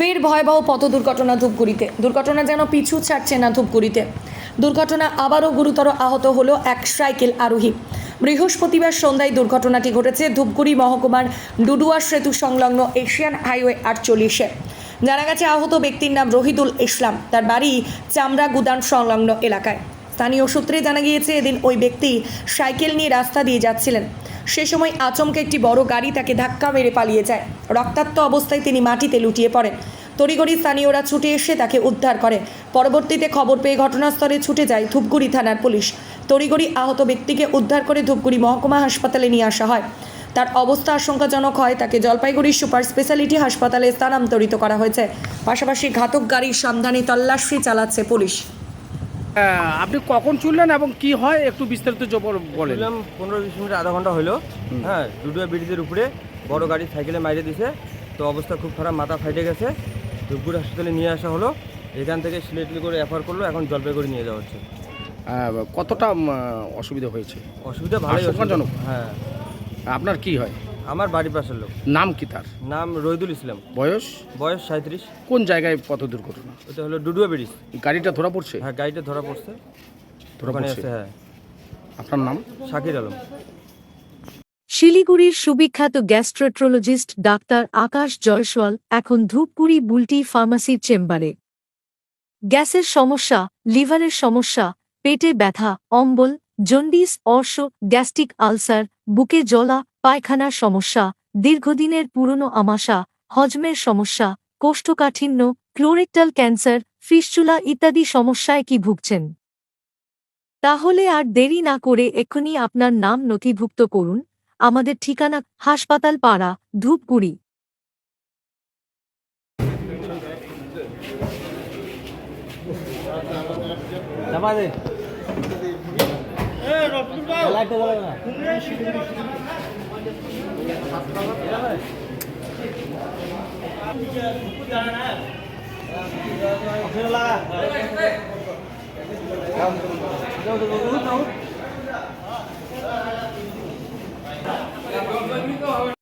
ফের ভয়াবহ পথ দুর্ঘটনা ধূপগুড়িতে। দুর্ঘটনা যেন পিছু ছাড়ছে না ধূপগুড়িতে। দুর্ঘটনা আবারও গুরুতর আহত হলো এক সাইকেল আরোহী। বৃহস্পতিবার সন্ধ্যায় দুর্ঘটনাটি ঘটেছে ধূপগুড়ি মহকুমার ডুডুয়া সেতু সংলগ্ন এশিয়ান হাইওয়ে আটচল্লিশে। জানা গেছে, আহত ব্যক্তির নাম রহিদুল ইসলাম। তার বাড়ি চামড়া গুদান সংলগ্ন এলাকায়। স্থানীয় সূত্রে জানা গিয়েছে, এদিন ওই ব্যক্তি সাইকেল নিয়ে রাস্তা দিয়ে যাচ্ছিলেন। সে সময় আচমকা একটি বড় গাড়ি তাকে ধাক্কা মেরে পালিয়ে যায়। রক্তাক্ত অবস্থায় তিনি মাটিতে লুটিয়ে পড়েন। তড়িঘড়ি স্থানীয়রা ছুটে এসে তাকে উদ্ধার করে। পরবর্তীতে খবর পেয়ে ঘটনাস্থলে ছুটে যায় ধূপগুড়ি থানার পুলিশ। তড়িঘড়ি আহত ব্যক্তিকে উদ্ধার করে ধূপগুড়ি মহকুমা হাসপাতালে নিয়ে আসা হয়। তার অবস্থা আশঙ্কাজনক হয়, তাকে জলপাইগুড়ি সুপার স্পেশালিটি হাসপাতালে স্থানান্তরিত করা হয়েছে। পাশাপাশি ঘাতক গাড়ির সন্ধানে তল্লাশি চালাচ্ছে পুলিশ। আপনি কখন চললেন এবং কি হয়? একটু বিস্তারিত জবর বলেন। পনেরো বিশ মিনিট আধা ঘণ্টা হলো। হ্যাঁ ডুডুয়া ব্রিজের উপরে বড় গাড়ি সাইকেলে মাইরে দিছে। তো অবস্থা খুব খারাপ মাথা ফাইটে গেছে। ধূপগুড়ি হাসপাতালে নিয়ে আসা হলো। এখান থেকে সিলেটলি করে রেফার করল এখন জলপাইগুড়ি নিয়ে যাওয়া হচ্ছে। কতটা অসুবিধা হয়েছে? অসুবিধা ভালোই হচ্ছে। হ্যাঁ। আপনার কি হয়? আমার বাড়ির পাশের লোক। নাম কি তার? নাম রহিদুল ইসলাম। বয়স? বয়স সাঁত্রিশ কোন জায়গায় পথ দুর্ঘটনা ওটা হলো ডুডুয়া ব্রিজ। গাড়িটা ধরা পড়ছে? হ্যাঁ গাড়িটা ধরা পড়ছে। ধরা পড়ছে? হ্যাঁ। আপনার নাম? শাকির আলম। শিলিগুড়ির সুবিখ্যাত গ্যাস্ট্রোট্রোলজিস্ট ডাক্তার আকাশ জয়সওয়াল এখন ধূপগুড়ি বুলটি ফার্মাসির চেম্বারে। গ্যাসের সমস্যা লিভারের সমস্যা পেটে ব্যথা অম্বল জন্ডিস অর্শ গ্যাস্ট্রিক আলসার বুকে জ্বলা পায়খানার সমস্যা দীর্ঘদিনের পুরনো আমাশা হজমের সমস্যা কোষ্ঠকাঠিন্য ক্লোরেক্টাল ক্যান্সার ফিস্চুলা ইত্যাদি সমস্যায় কি ভুগছেন? তাহলে আর দেরি না করে এক্ষুনি আপনার নাম নথিভুক্ত করুন। আমাদের ঠিকানা হাসপাতাল পাড়া Dhupguri. không đâu đâu đâu